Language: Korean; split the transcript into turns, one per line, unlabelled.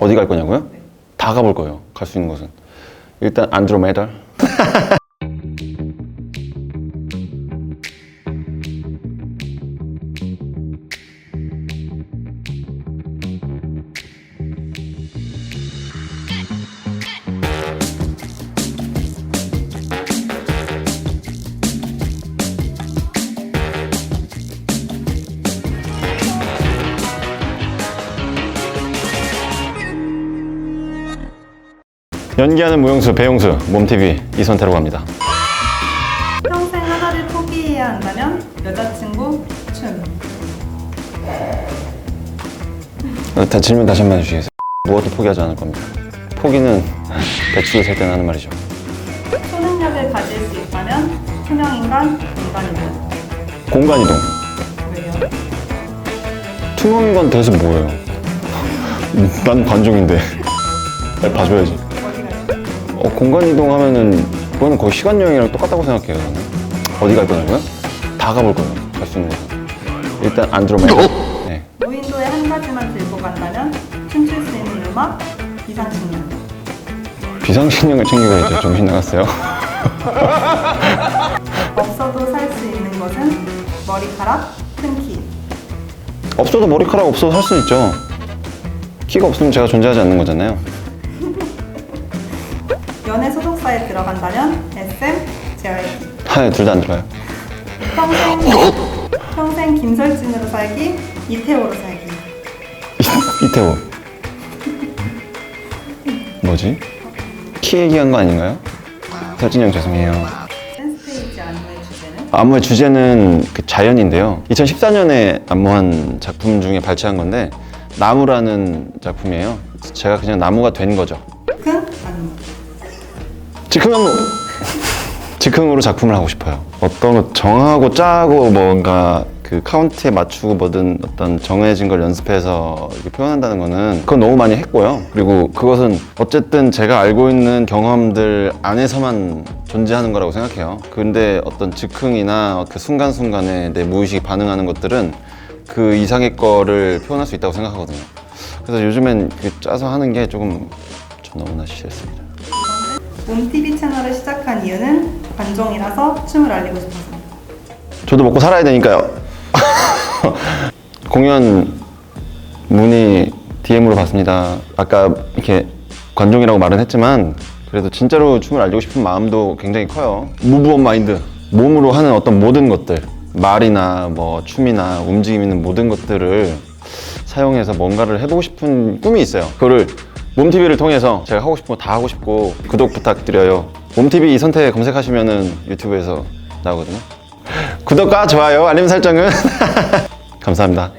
어디 갈 거냐고요? 다 가볼 거예요. 갈 수 있는 곳은. 일단 안드로메다. 연기하는 무용수, 배용수, 몸TV 이선태라고 합니다.
평생 하나를 포기해야 한다면 여자친구, 춤.
어, 다 질문 다시 한 번 해주시겠어요? 무엇도 포기하지 않을 겁니다. 포기는 배추를 살 때는 하는 말이죠.
초능력을 가질 수 있다면 투명인간, 인간이다.
공간이동.
왜요?
투명인 건 대체 뭐예요? 난 관종인데. 날 봐줘야지.
어,
공간 이동 하면은 그거는 거의 시간 여행이랑 똑같다고 생각해요. 저는. 어디 갈 거냐고요? 다 가볼 거예요. 갈 수 있는 곳은. 일단 안드로메다. 네.
무인도에 한 가지만 들고 간다면 춤출 수 있는 음악, 비상식량.
비상식량을 챙겨가야죠. 정신 나갔어요.
없어도 살 수 있는 것은 머리카락, 큰 키.
없어도 머리카락 없어도 살 수 있죠. 키가 없으면 제가 존재하지 않는 거잖아요.
연애 소속사에 들어간다면 SM, JYP.
하에 둘다 안 들어요.
평생, 평생 김설진으로 살기, 이태호로 살기.
이태호. 뭐지? 키 얘기한 거 아닌가요? 설진이 형 죄송해요.
안무의 주제는?
안무의 주제는 그 자연인데요. 2014년에 안무한 작품 중에 발췌한 건데 나무라는 작품이에요. 제가 그냥 나무가 된 거죠.
큰 안무.
즉흥. 즉흥으로 작품을 하고 싶어요. 어떤 거 정하고 짜고 뭔가 그 카운트에 맞추고 뭐든 어떤 정해진 걸 연습해서 이렇게 표현한다는 거는 그건 너무 많이 했고요. 그리고 그것은 어쨌든 제가 알고 있는 경험들 안에서만 존재하는 거라고 생각해요. 근데 어떤 즉흥이나 그 순간순간에 내 무의식이 반응하는 것들은 그 이상의 거를 표현할 수 있다고 생각하거든요. 그래서 요즘엔 그 짜서 하는 게 조금 좀 너무나 싫습니다.
몸TV 채널을 시작한 이유는 관종이라서 춤을 알리고 싶어서.
저도 먹고 살아야 되니까요. 공연 문의 DM으로 받습니다. 아까 이렇게 관종이라고 말은 했지만 그래도 진짜로 춤을 알리고 싶은 마음도 굉장히 커요. 무브원 마인드. 몸으로 하는 어떤 모든 것들, 말이나 뭐 춤이나 움직임 있는 모든 것들을 사용해서 뭔가를 해보고 싶은 꿈이 있어요. 그거를 몸TV를 통해서 제가 하고 싶은 거 다 하고 싶고 구독 부탁드려요. 몸TV 이선태 검색하시면은 유튜브에서 나오거든요. 구독과 좋아요, 알림 설정은 감사합니다.